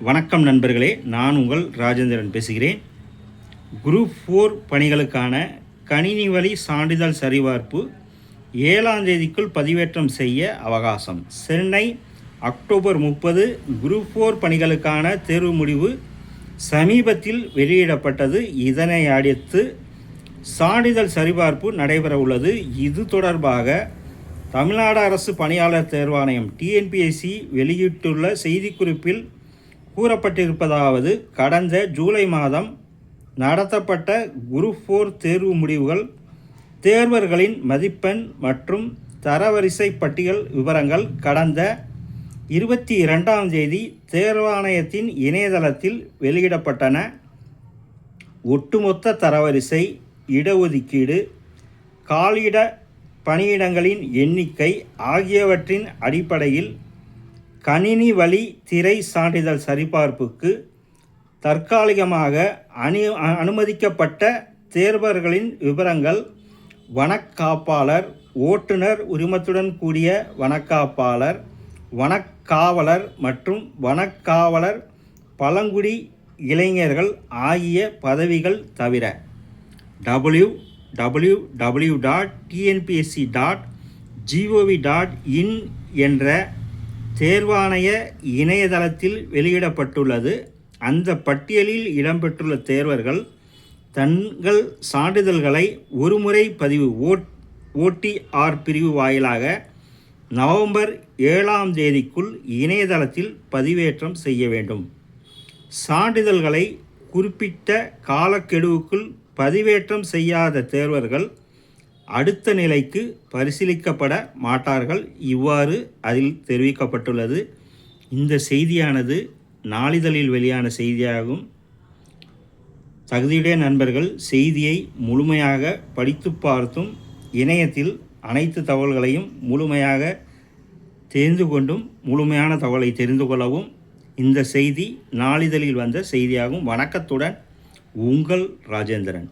வணக்கம் நண்பர்களே நான் உங்கள் ராஜேந்திரன் பேசுகிறேன். குரூப் ஃபோர் பணிகளுக்கான கணினி வழி சான்றிதழ் சரிபார்ப்பு ஏழாம் தேதிக்குள் பதிவேற்றம் செய்ய அவகாசம். சென்னை அக்டோபர் முப்பது குரூப் ஃபோர் பணிகளுக்கான தேர்வு முடிவு சமீபத்தில் வெளியிடப்பட்டது. இதனை அடுத்து சான்றிதழ் சரிபார்ப்பு நடைபெற உள்ளது. இது தொடர்பாக தமிழ்நாடு அரசு பணியாளர் தேர்வாணையம் டிஎன்பிஎஸ்சி வெளியிட்டுள்ள செய்திக்குறிப்பில் கூறப்பட்டிருப்பதாவது கடந்த ஜூலை மாதம் நடத்தப்பட்ட குரூப் ஃபோர் தேர்வு முடிவுகள் தேர்வர்களின் மதிப்பெண் மற்றும் தரவரிசை பட்டியல் விவரங்கள் கடந்த இருபத்தி இரண்டாம் தேதி தேர்வாணையத்தின் இணையதளத்தில் வெளியிடப்பட்டன. ஒட்டுமொத்த தரவரிசை இடஒதுக்கீடு காலியிட பணியிடங்களின் எண்ணிக்கை ஆகியவற்றின் அடிப்படையில் கணினி வழி திரை சான்றிதழ் சரிபார்ப்புக்கு தற்காலிகமாக அனு அனுமதிக்கப்பட்ட தேர்வர்களின் விவரங்கள் வனக்காப்பாளர் ஓட்டுநர் உரிமத்துடன் கூடிய வனக்காப்பாளர் வனக்காவலர் மற்றும் வனக்காவலர் பழங்குடி இளைஞர்கள் ஆகிய பதவிகள் தவிர W W W dot TNPSC dot gov dot in என்ற தேர்வாணைய இணையதளத்தில் வெளியிடப்பட்டுள்ளது. அந்த பட்டியலில் இடம்பெற்றுள்ள தேர்வர்கள் தங்கள் சான்றிதழ்களை ஒருமுறை பதிவு ஓட் ஓடிஆர் பிரிவு வாயிலாக நவம்பர் ஏழாம் தேதிக்குள் இணையதளத்தில் பதிவேற்றம் செய்ய வேண்டும். சான்றிதழ்களை குறிப்பிட்ட காலக்கெடுவுக்குள் பதிவேற்றம் செய்யாத தேர்வர்கள் அடுத்த நிலைக்கு பரிசீலிக்கப்பட மாட்டார்கள். இவ்வாறு அதில் தெரிவிக்கப்பட்டுள்ளது. இந்த செய்தியானது நாளிதழில் வெளியான செய்தியாகும். தகுதியுடைய நண்பர்கள் செய்தியை முழுமையாக படித்து பார்த்தும் இணையத்தில் அனைத்து தகவல்களையும் முழுமையாக தெரிந்து கொண்டும் முழுமையான தகவலை தெரிந்து கொள்ளவும் இந்த செய்தி நாளிதழில் வந்த செய்தியாகும். வணக்கத்துடன் உங்கள் ராஜேந்திரன்.